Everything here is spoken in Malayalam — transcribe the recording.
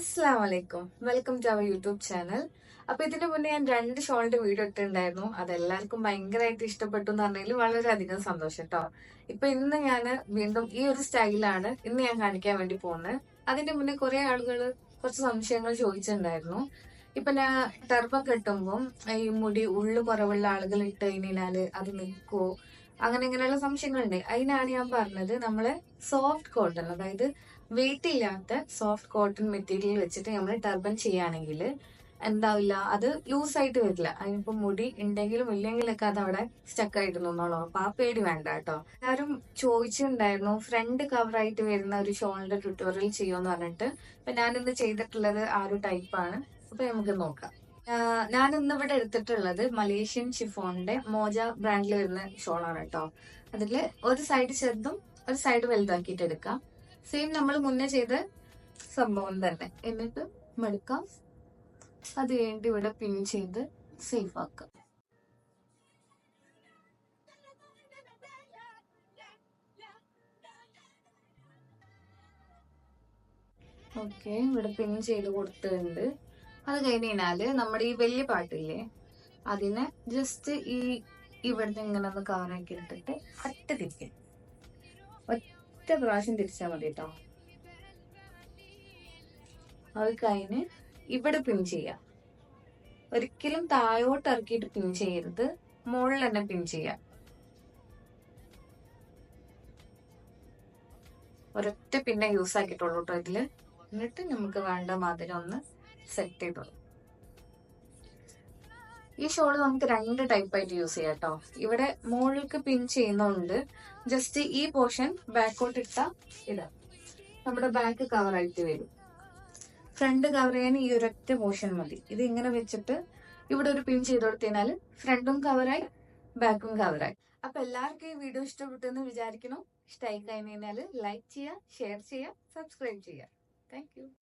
അസ്സാം വലൈക്കും welcome to our YouTube channel. അപ്പൊ ഇതിന്റെ മുന്നേ ഞാൻ രണ്ട് ഷോളിന്റെ വീഡിയോ ഇട്ടിട്ടുണ്ടായിരുന്നു. അതെല്ലാവർക്കും ഭയങ്കരമായിട്ട് ഇഷ്ടപ്പെട്ടു എന്ന് പറഞ്ഞതിൽ വളരെയധികം സന്തോഷം കേട്ടോ ഇപ്പൊ ഇന്ന് ഞാൻ വീണ്ടും ഈ ഒരു സ്റ്റൈലാണ് ഇന്ന് ഞാൻ കാണിക്കാൻ വേണ്ടി പോകുന്നത്. അതിന്റെ മുന്നേ കുറെ ആളുകൾ കുറച്ച് സംശയങ്ങൾ ചോദിച്ചിട്ടുണ്ടായിരുന്നു. ഇപ്പൊ ഞാൻ ടർബം കെട്ടുമ്പോൾ ഈ മുടി ഉള്ളു കുറവുള്ള ആളുകൾ ഇട്ട് കഴിഞ്ഞാൽ അത് നിൽക്കുവോ? അങ്ങനെ ഇങ്ങനെയുള്ള സംശയങ്ങളുണ്ട്. അതിനാണ് ഞാൻ പറഞ്ഞത് നമ്മൾ സോഫ്റ്റ് കോട്ടൺ അതായത് വെയിറ്റ് ഇല്ലാത്ത സോഫ്റ്റ് കോട്ടൺ മെറ്റീരിയൽ വെച്ചിട്ട് നമ്മൾ ടർബൻ ചെയ്യുകയാണെങ്കിൽ എന്താവില്ല അത് ലൂസ് ആയിട്ട് വരില്ല. അതിനിപ്പോ മുടി ഉണ്ടെങ്കിലും ഇല്ലെങ്കിലൊക്കെ അത് അവിടെ സ്റ്റക്ക് ആയിട്ട് നിന്നോളൂ. അപ്പൊ ആ പേടി വേണ്ട കേട്ടോ. എല്ലാവരും ചോദിച്ചിട്ടുണ്ടായിരുന്നു ഫ്രണ്ട് കവർ ആയിട്ട് വരുന്ന ഒരു ഷോളിന്റെ ട്യൂട്ടോറിയൽ ചെയ്യുമെന്ന് പറഞ്ഞിട്ട്. അപ്പൊ ഞാനിന്ന് ചെയ്തിട്ടുള്ളത് ആ ഒരു ടൈപ്പാണ് അപ്പൊ നമുക്ക് നോക്കാം. ഞാൻ ഇന്ന് ഇവിടെ എടുത്തിട്ടുള്ളത് മലേഷ്യൻ ഷിഫോണിന്റെ മോജ ബ്രാൻഡിൽ വരുന്ന ഷോളാണ് കേട്ടോ. അതിൽ ഒരു സൈഡ് ചെറുതും ഒരു സൈഡ് വലുതാക്കിയിട്ട് എടുക്കാം. സെയിം നമ്മൾ മുന്നേ ചെയ്ത സംഭവം തന്നെ. എന്നിട്ട് മടുക്കാം. അത് കഴിഞ്ഞിട്ട് ഇവിടെ പിൻ ചെയ്ത് സേഫ് ആക്കാം. ഓക്കെ ഇവിടെ പിൻ ചെയ്ത് കൊടുത്തിട്ടുണ്ട്. അത് കഴിഞ്ഞ് കഴിഞ്ഞാൽ നമ്മുടെ ഈ വലിയ പാട്ടില്ലേ അതിനെ ജസ്റ്റ് ഈ ഇവിടുന്ന് ഇങ്ങനെ ഒന്ന് കാറാക്കി ഇട്ടിട്ട് അറ്റ തിരിക്കും. ഒറ്റ പ്രാവശ്യം തിരിച്ചാൽ മതി കേട്ടോ അത് കഴിഞ്ഞ് ഇവിടെ പിൻ ചെയ്യാം. ഒരിക്കലും താഴോട്ട് ഇറക്കിയിട്ട് പിൻ ചെയ്യരുത്. മുകളിൽ തന്നെ പിൻ ചെയ്യാം. ഒരൊറ്റ പിന്നെ യൂസ് ആക്കിയിട്ടുള്ളൂ കേട്ടോ ഇതിൽ. എന്നിട്ട് നമുക്ക് വേണ്ട മാതിരി ഒന്ന് സെറ്റ് ചെയ്തോളൂ ഈ ഷോൾ നമുക്ക് രണ്ട് ടൈപ്പ് ആയിട്ട് യൂസ് ചെയ്യാം കേട്ടോ ഇവിടെ മുകളിലേക്ക് പിൻ ചെയ്യുന്നുണ്ട്. ജസ്റ്റ് ഈ പോർഷൻ ബാക്കോട്ട് ഇട്ട ഇതാ. നമ്മുടെ ബാക്ക് കവർ ആയിട്ട് വരും. ഫ്രണ്ട് കവർ ചെയ്യാൻ ഈ ഒരൊറ്റ പോർഷൻ മതി. ഇത് ഇങ്ങനെ വെച്ചിട്ട് ഇവിടെ ഒരു പിൻ ചെയ്ത് കൊടുത്തതിനാൽ ഫ്രണ്ടും കവറായി ബാക്കും കവറായി അപ്പൊ എല്ലാവർക്കും ഈ വീഡിയോ ഇഷ്ടപ്പെട്ടു എന്ന് വിചാരിക്കണം ഇഷ്ടമായി കഴിഞ്ഞാൽ ലൈക്ക് ചെയ്യുക ഷെയർ ചെയ്യുക സബ്സ്ക്രൈബ് ചെയ്യുക. താങ്ക്